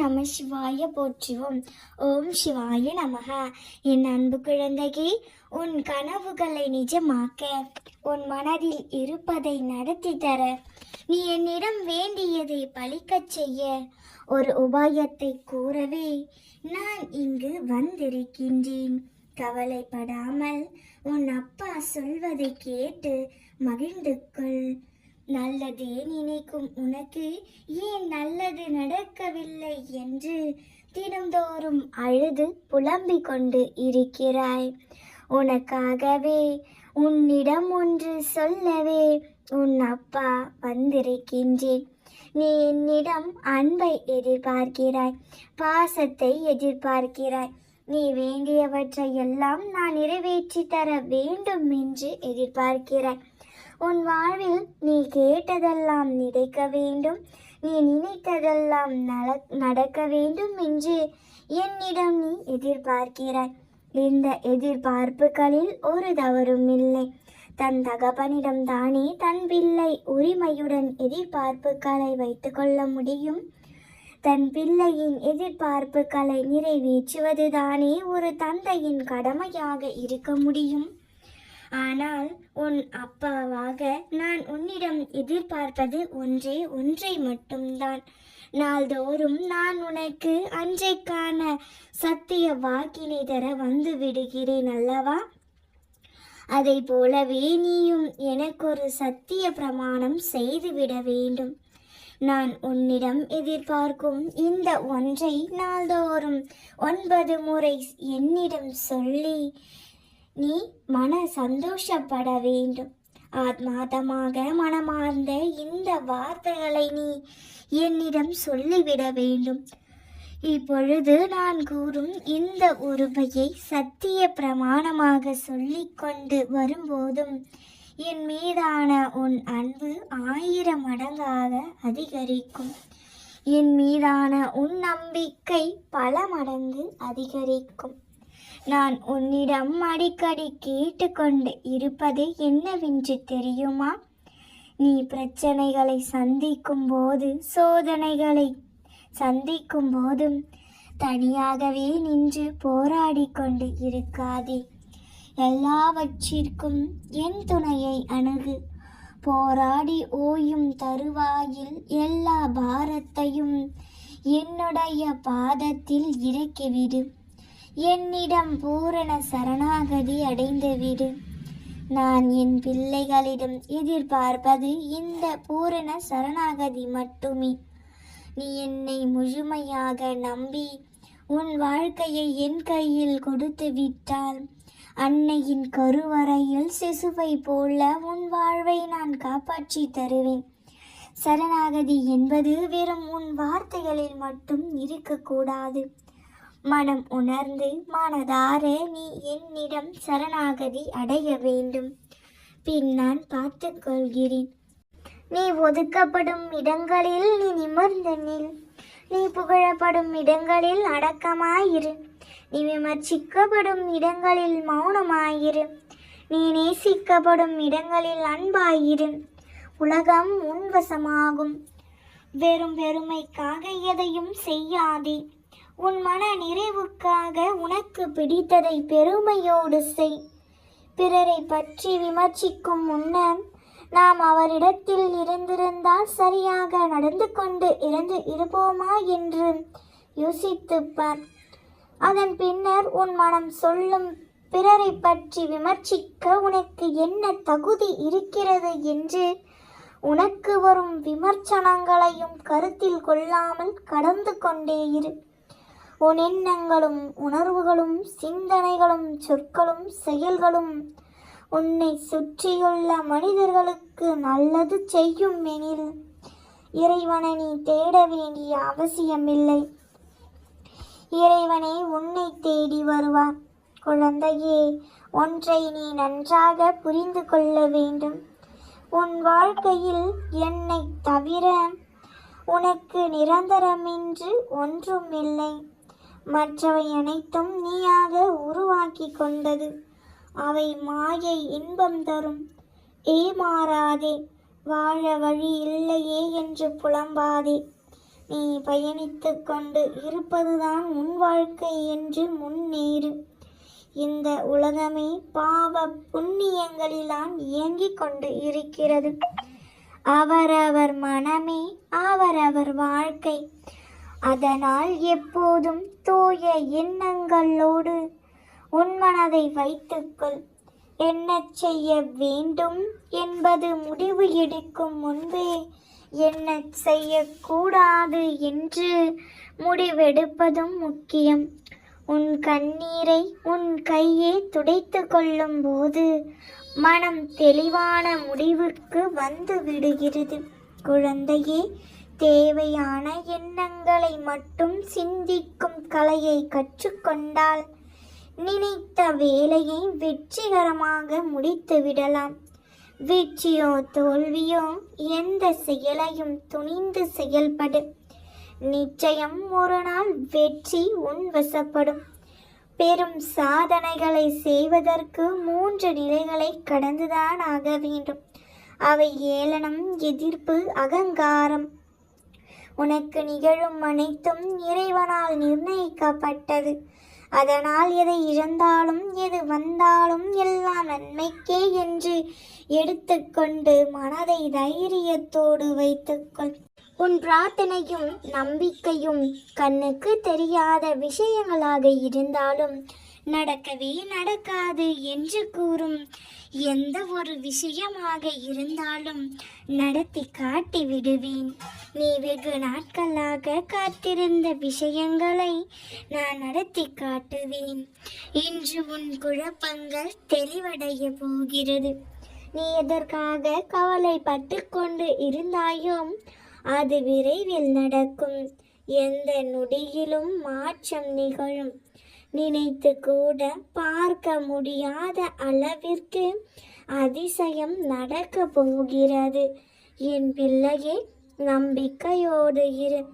நம சிவாய போற்றுவோம். ஓம் சிவாய நமக. என் அன்பு குழந்தைக்கு உன் கனவுகளை நிஜமாக்க உன் மனதில் இருப்பதை நடத்தி தர நீ என்னிடம் வேண்டியதை பழிக்கச் செய்ய ஒரு உபாயத்தை கூறவே நான் இங்கு வந்திருக்கின்றேன். கவலைப்படாமல் உன் அப்பா சொல்வதை கேட்டு மகிழ்ந்து கொள். நல்லதே நினைக்கும் உனக்கு ஏன் நல்லது நடக்கவில்லை என்று தினந்தோறும் அழுது புலம்பிக் கொண்டு இருக்கிறாய். உனக்காகவே உன்னிடம் ஒன்று சொல்லவே உன் அப்பா வந்திருக்கின்றேன். நீ என்னிடம் அன்பை எதிர்பார்க்கிறாய் பாசத்தை எதிர்பார்க்கிறாய். நீ வேண்டியவற்றை எல்லாம் நான் நிறைவேற்றி தர வேண்டும் என்று எதிர்பார்க்கிறாய். உன் வாழ்வில் நீ கேட்டதெல்லாம் நினைக்க வேண்டும். நீ நினைத்ததெல்லாம் நட- நடக்க வேண்டும் என்று என்னிடம் நீ எதிர்பார்க்கிறாய். இந்த எதிர்பார்ப்புகளில் ஒரு தவறும் இல்லை. தன் தகப்பனிடம் தானே தன் பிள்ளை உரிமையுடன் எதிர்பார்ப்புகளை வைத்துக்கொள்ள முடியும். தன் பிள்ளையின் எதிர்பார்ப்புகளை நிறைவேற்றுவதுதானே ஒரு தந்தையின் கடமையாக இருக்க முடியும். ஆனால் உன் அப்பாவாக நான் உன்னிடம் எதிர்பார்ப்பது ஒன்றே ஒன்றை மட்டும்தான். நாள்தோறும் நான் உனக்கு அன்றைக்கான சத்திய வாக்கினை தர வந்து விடுகிறேன் அல்லவா? அதை போலவே நீயும் எனக்கொரு சத்திய பிரமாணம் செய்துவிட வேண்டும். நான் உன்னிடம் எதிர்பார்க்கும் இந்த ஒன்றை நாள்தோறும் ஒன்பது முறை என்னிடம் சொல்லி நீ மன சந்தோஷப்பட வேண்டும். ஆத்மாதமாக மனமார்ந்த இந்த வார்த்தைகளை நீ என்னிடம் சொல்லிவிட வேண்டும். இப்பொழுது நான் கூறும் இந்த உருவையை சத்திய பிரமாணமாக சொல்லிக்கொண்டு வரும்போதும் என் மீதான உன் அன்பு ஆயிரம் மடங்காக அதிகரிக்கும். என் மீதான உன் நம்பிக்கை பல மடங்கு அதிகரிக்கும். நான் உன்னிடம் அடிக்கடி கேட்டுக்கொண்டு இருப்பது என்னவென்று தெரியுமா? நீ பிரச்சனைகளை சந்திக்கும் போது சோதனைகளை சந்திக்கும் போதும் தனியாகவே நின்று போராடி கொண்டு இருக்காதே. எல்லாவற்றிற்கும் என் துணையை அணுகு. போராடி ஓயும் தருவாயில் எல்லா பாரத்தையும் என்னுடைய பாதத்தில் இறக்கிவிடு. என்னிடம் பூரண சரணாகதி அடைந்துவிடு. நான் என் பிள்ளைகளிடம் எதிர்பார்ப்பது இந்த பூரண சரணாகதி மட்டுமே. நீ என்னை முழுமையாக நம்பி உன் வாழ்க்கையை என் கையில் கொடுத்து விட்டால் அன்னையின் கருவறையில் சிசுவை போல உன் வாழ்வை நான் காப்பாற்றி தருவேன். சரணாகதி என்பது வெறும் உன் வார்த்தைகளில் மட்டும் இருக்கக்கூடாது. மனம் உணர்ந்து மனதார நீ என்னிடம் சரணாகதி அடைய வேண்டும். பின் நான் பார்த்துக் கொள்கிறேன். நீ ஒதுக்கப்படும் இடங்களில் நீ நிமிர்ந்து நில். நீ புகழப்படும் இடங்களில் அடக்கமாயிரு. நீ விமர்சிக்கப்படும் இடங்களில் மௌனமாயிரு. நீ நேசிக்கப்படும் இடங்களில் அன்பாயிரு. உலகம் உன்வசமாகும் வெறும் வெறுமைக்காக எதையும் செய்யாதே. உன் மன நிறைவுக்காக உனக்கு பிடித்ததை பெருமையோடு செய். பிறரை பற்றி விமர்சிக்கும் முன்னர் நாம் அவரிடத்தில் இருந்திருந்தால் சரியாக நடந்து கொண்டு இறந்து இருப்போமா என்று யோசித்துப்பார். அதன் பின்னர் உன் மனம் சொல்லும் பிறரை பற்றி விமர்சிக்க உனக்கு என்ன தகுதி இருக்கிறது என்று உனக்கு வரும் விமர்சனங்களையும் கருத்தில் கொள்ளாமல் கடந்து கொண்டே இரு. உன் எண்ணங்களும் உணர்வுகளும் சிந்தனைகளும் சொற்களும் செயல்களும் உன்னை சுற்றியுள்ள மனிதர்களுக்கு நல்லது செய்யும் எனில் இறைவனை நீ தேட வேண்டிய அவசியமில்லை. இறைவனை உன்னை தேடி வருவார். குழந்தையே ஒன்றை நீ நன்றாக புரிந்து கொள்ள வேண்டும். உன் வாழ்க்கையில் என்னை தவிர உனக்கு நிரந்தரமின்று ஒன்றும் இல்லை மற்றவை அனைத்தும் நீயாக உருவாக்கி கொண்டது. அவை மாயை இன்பம் தரும். ஏமாறாதே வாழ வழி இல்லையே என்று புலம்பாதே. நீ பயணித்து கொண்டு இருப்பதுதான் உன் வாழ்க்கை என்று முன்னேறு. இந்த உலகமே பாவ புண்ணியங்களிலான் இயங்கிக் கொண்டு இருக்கிறது. அவரவர் மனமே அவரவர் வாழ்க்கை. அதனால் எப்போதும் தூய எண்ணங்களோடு உன் மனதை வைத்துக்கொள். என்ன செய்ய வேண்டும் என்பது முடிவு எடுக்கும் முன்பே என்ன செய்யக்கூடாது என்று முடிவெடுப்பதும் முக்கியம். உன் கண்ணீரை உன் கையே துடைத்து கொள்ளும் போது மனம் தெளிவான முடிவுக்கு வந்து விடுகிறது. குழந்தையே தேவையான எண்ணங்களை மட்டும் சிந்திக்கும் கலையை கற்றுக்கொண்டால் நினைத்த வேலையை வெற்றிகரமாக முடித்து விடலாம். வெற்றியோ தோல்வியோ எந்த செயலையும் துணிந்து செயல்படு. நிச்சயம் ஒரு நாள் வெற்றி உன் வசப்படும். பெரும் சாதனைகளை செய்வதற்கு மூன்று நிலைகளை கடந்துதான் ஆக வேண்டும். அவை ஏளனம் எதிர்ப்பு அகங்காரம். உனக்கு நிகழும் அனைத்தும் இறைவனால் நிர்ணயிக்கப்பட்டது. அதனால் எதை இழந்தாலும் எது வந்தாலும் எல்லாம் நன்மைக்கே என்று எடுத்துக்கொண்டு மனதை தைரியத்தோடு வைத்துக்கொள். உன் பிரார்த்தனையும் நம்பிக்கையும் கண்ணுக்கு தெரியாத விஷயங்களாக இருந்தாலும் நடக்கவே நடக்காது என்று கூறும். எந்த ஒரு விஷயமாக இருந்தாலும் நடத்தி காட்டி விடுவேன் நீ வெகு நாட்களாக காத்திருந்த விஷயங்களை நான் நடத்தி காட்டுவேன். இன்று உன் குழப்பங்கள் தெளிவடைய போகிறது. நீ எதற்காக கவலைப்பட்டு கொண்டு இருந்தாயோ அது விரைவில் நடக்கும். எந்த நொடியிலும் மாற்றம் நிகழும். நினைத்து கூட பார்க்க முடியாத அளவிற்கு அதிசயம் நடக்க போகிறது. என் பிள்ளையே நம்பிக்கையோடு இரு.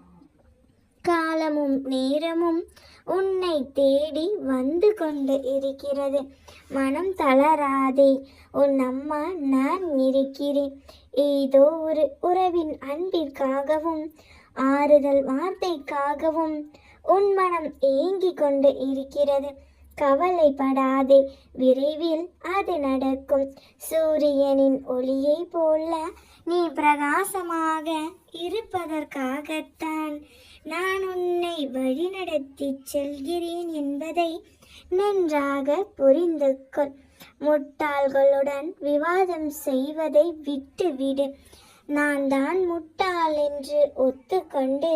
காலமும் நேரமும் உன்னை தேடி வந்து கொண்டு இருக்கிறது. மனம் தளராதே. உன் அம்மா நான் இருக்கிறேன். ஏதோ ஒரு உறவின் அன்பிற்காகவும் ஆறுதல் வார்த்தைக்காகவும் உன் மனம் ஏங்கி கொண்டு இருக்கிறது. கவலைப்படாதே விரைவில் அது நடக்கும். சூரியனின் ஒளியை போல நீ பிரகாசமாக இருப்பதற்காகத்தான் நான் உன்னை வழிநடத்தி செல்கிறேன் என்பதை நன்றாக புரிந்து கொள். முட்டாள்களுடன் விவாதம் செய்வதை விட்டுவிடு. நான் தான் முட்டாள் என்று ஒத்துக்கொண்டு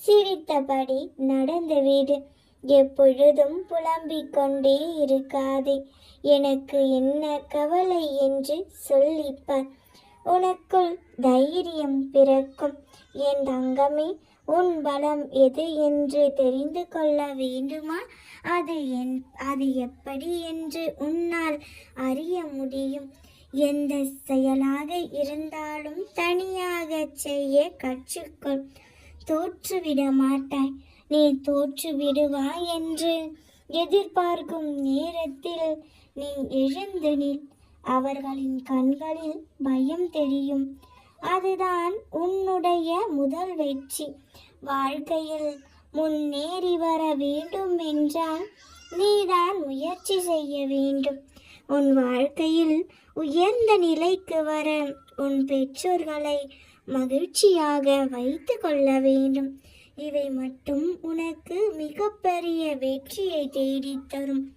சிரித்தபடி நடந்துவிடு. எப்பொழுதும் புலம்பிக் கொண்டே இருக்காதே. எனக்கு என்ன கவலை என்று சொல்லிப்பார். உனக்குள் தைரியம் பிறக்கும். என் தங்கமே உன் பலம் எது என்று தெரிந்து கொள்ள வேண்டுமா? அது என் அது எப்படி என்று உன்னால் அறிய முடியும். எந்த செயலாக இருந்தாலும் தனியாக செய்ய கற்றுக்கொள். தோற்றுவிட மாட்டாய். நீ தோற்று விடுவாய் என்று எதிர்பார்க்கும் நேரத்தில் நீ எழுந்து நில். அவர்களின் கண்களில் பயம் தெரியும். அதுதான் உன்னுடைய முதல் வெற்றி. வாழ்க்கையில் முன்னேறி வர வேண்டும் என்றால் நீதான் முயற்சி செய்ய வேண்டும். உன் வாழ்க்கையில் உயர்ந்த நிலைக்கு வர உன் பெற்றோர்களை மகிழ்ச்சியாக வைத்து கொள்ள வேண்டும். இவை மட்டும் உனக்கு மிகப்பெரிய வெற்றியை தேடித் தரும்.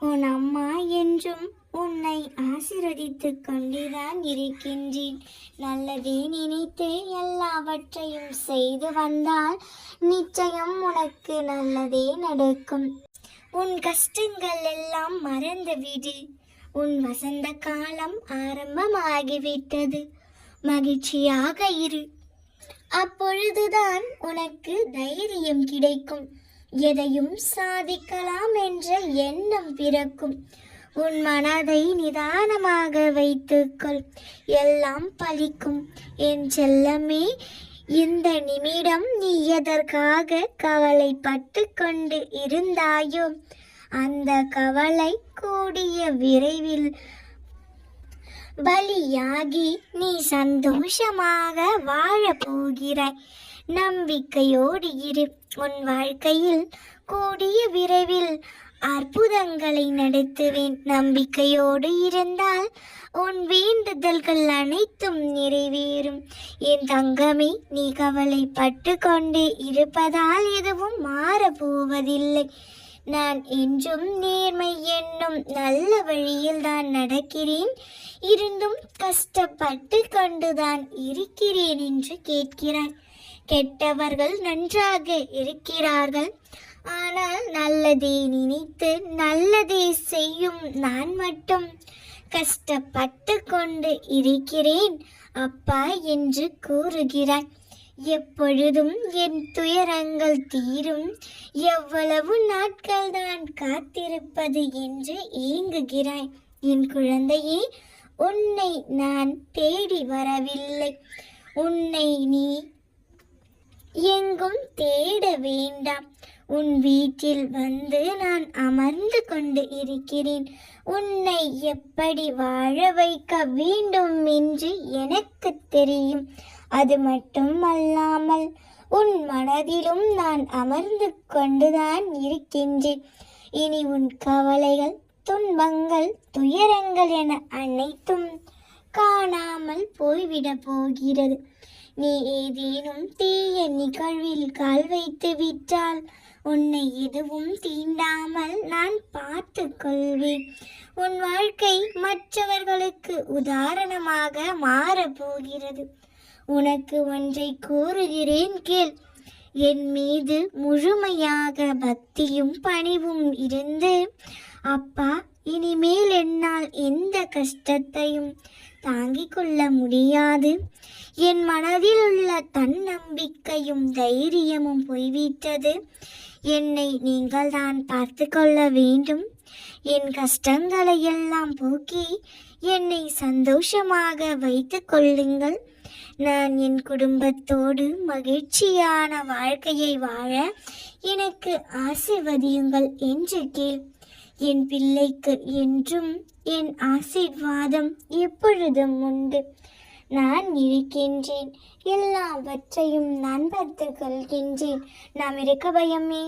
உன் அம்மா என்றும் உன்னை ஆசீர்வதித்துக் கொண்டுதான் இருக்கின்றேன். நல்லதே நினைத்து எல்லாவற்றையும் செய்து வந்தால் நிச்சயம் உனக்கு நல்லதே நடக்கும். உன் கஷ்டங்கள் எல்லாம் மறந்துவிடு. உன் வசந்த காலம் ஆரம்பமாகிவிட்டது. மகிழ்ச்சியாக இரு. அப்பொழுதுதான் உனக்கு தைரியம் கிடைக்கும். எதையும் சாதிக்கலாம் என்ற எண்ணம் பிறக்கும். உன் மனதை நிதானமாக வைத்துக்கொள். எல்லாம் பலிக்கும் என் செல்லமே இந்த நிமிடம் நீ எதற்காக கவலைப்பட்டு கொண்டு இருந்தாயோ? அந்த கவலை கூடிய விரைவில் பலியாகி நீ சந்தோஷமாக வாழ போகிறாய் நம்பிக்கையோடு இரு. உன் வாழ்க்கையில் கூடிய விரைவில் அற்புதங்களை நடத்துவேன். நம்பிக்கையோடு இருந்தால் உன் வேண்டுதல்கள் அனைத்தும் நிறைவேறும். என் தங்கமே நீ கவலைப்பட்டு கொண்டே இருப்பதால் எதுவும் மாறப்போவதில்லை. நான் என்றும் நேர்மை என்னும் நல்ல வழியில் தான் நடக்கிறேன். இருந்தும் கஷ்டப்பட்டு கொண்டுதான் இருக்கிறேன் என்று கேட்கிறாய் கெட்டவர்கள் நன்றாக இருக்கிறார்கள். ஆனால் நல்லதே நினைத்து நல்லதே செய்யும் நான் மட்டும் கஷ்டப்பட்டு கொண்டு இருக்கிறேன் அப்பா என்று கூறுகிறான் எப்பொழுதும் என் துயரங்கள் தீரும். எவ்வளவு நாட்கள் தான் காத்திருப்பது என்று ஏங்குகிறாய். என் குழந்தையே உன்னை நான் தேடி வரவில்லை. உன்னை நீ எங்கும் தேட வேண்டாம். உன் வீட்டில் வந்து நான் அமர்ந்து கொண்டு இருக்கிறேன். உன்னை எப்படி வாழ வைக்க வேண்டும் என்று எனக்கு தெரியும். அது மட்டும் அல்லாமல் உன் மனதிலும் நான் அமர்ந்து கொண்டுதான் இருக்கின்றேன். இனி உன் கவலைகள் துன்பங்கள் துயரங்கள் என அனைத்தும் காணாமல் போய்விடப் போகிறது. நீ ஏதேனும் தீய நிகழ்வில் கால் வைத்து விட்டால் உன்னை எதுவும் தீண்டாமல் நான் பார்த்து கொள்வேன். உன் வாழ்க்கை மற்றவர்களுக்கு உதாரணமாக மாறப்போகிறது உனக்கு ஒன்றை கூறுகிறேன் கேள். என் மீது முழுமையாக பக்தியும் பணிவும் இருந்து அப்பா இனிமேல் என்னால் எந்த கஷ்டத்தையும் தாங்கிக் கொள்ள முடியாது. என் மனதில் உள்ள தன்னம்பிக்கையும் தைரியமும் போய்விட்டது. என்னை நீங்கள் தான் பார்த்து கொள்ள வேண்டும். என் கஷ்டங்களை எல்லாம் போக்கி என்னை சந்தோஷமாக வைத்துக் கொள்ளுங்கள். நான் என் குடும்பத்தோடு மகிழ்ச்சியான வாழ்க்கையை வாழ எனக்கு ஆசிர்வதியுங்கள் என்று கேள். என் பிள்ளைக்கு என்றும் என் ஆசீர்வாதம் எப்பொழுதும் உண்டு. நான் இருக்கின்றேன். எல்லாவற்றையும் நான் பார்த்து கொள்கின்றேன். நாம் இருக்க பயமே.